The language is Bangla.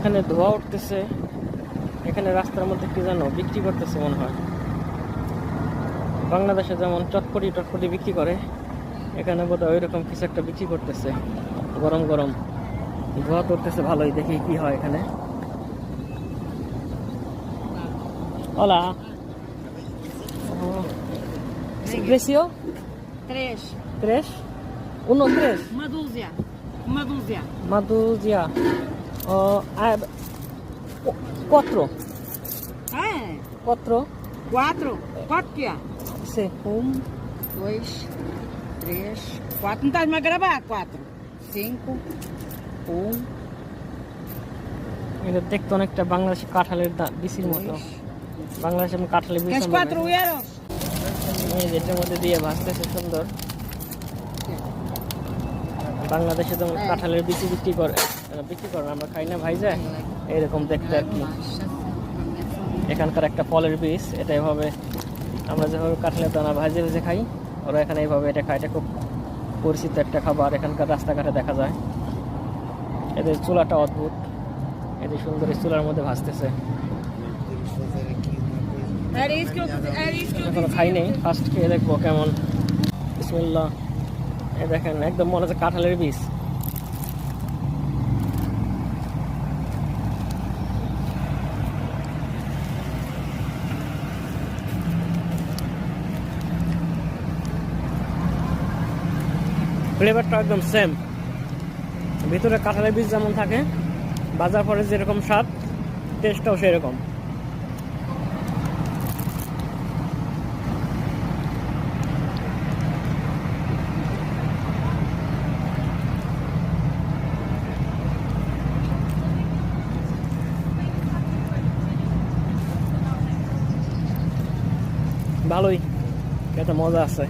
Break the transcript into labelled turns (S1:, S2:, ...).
S1: এখানে ধোয়া উঠতেছে। এখানে রাস্তার মধ্যে কি জানো বিক্রি করতেছে মনে হয়। বাংলাদেশে যেমন চটপটি টটপটি বিক্রি করে এখানে বোধহয় ওই রকম কিছু একটা বিক্রি করতেছে। গরম গরম। ধোয়া করতেছে ভালোই দেখি কি হয় এখানে। ah, cu- cuatro.
S2: Ah?
S1: Cuatro.
S2: Quatro. Quatro que é?
S1: Sí.
S2: Um, dois, três, quatro. Não estás me a gravar? Quatro. Cinco. Um,
S1: এটা দেখতে অনেকটা বাংলাদেশি কাঁঠালের বিচির মতো বাংলাদেশে আমি কাঁঠালের বিচি এটার মধ্যে দিয়ে ভাজতেছে সুন্দর বাংলাদেশে যেমন
S2: হ্যাঁ।
S1: কাঁঠালের বিচি বিক্রি করে। বিক্রি করে আমরা খাই না ভাই যায়। এইরকম দেখতে আর কি। এখানকার একটা ফলের বীজ এটা এভাবে আমরা যেভাবে কাঁঠালের দানা ভাজে ভেজে খাই ওরা এখানে এইভাবে এটা খায়। এটা খুব পরিচিত একটা খাবার এখানকার রাস্তাঘাটে দেখা যায়। এদের চুলাটা অদ্ভুত। এদের সুন্দর চুলার মধ্যে
S2: eu
S1: এখনও খাই নেই। ফার্স্ট খেয়ে দেখব কেমন। বিসমিল্লাহ। দেখেন, একদম মনে হচ্ছে কাঁঠালের বীজ। ফ্লেভারটা একদম সেম ভিতরে কাঁঠালের বীজ যেমন থাকে, বাজার পরে যেরকম স্বাদ টেস্টটাও সেরকম। ভালোই খেতে মজা আছে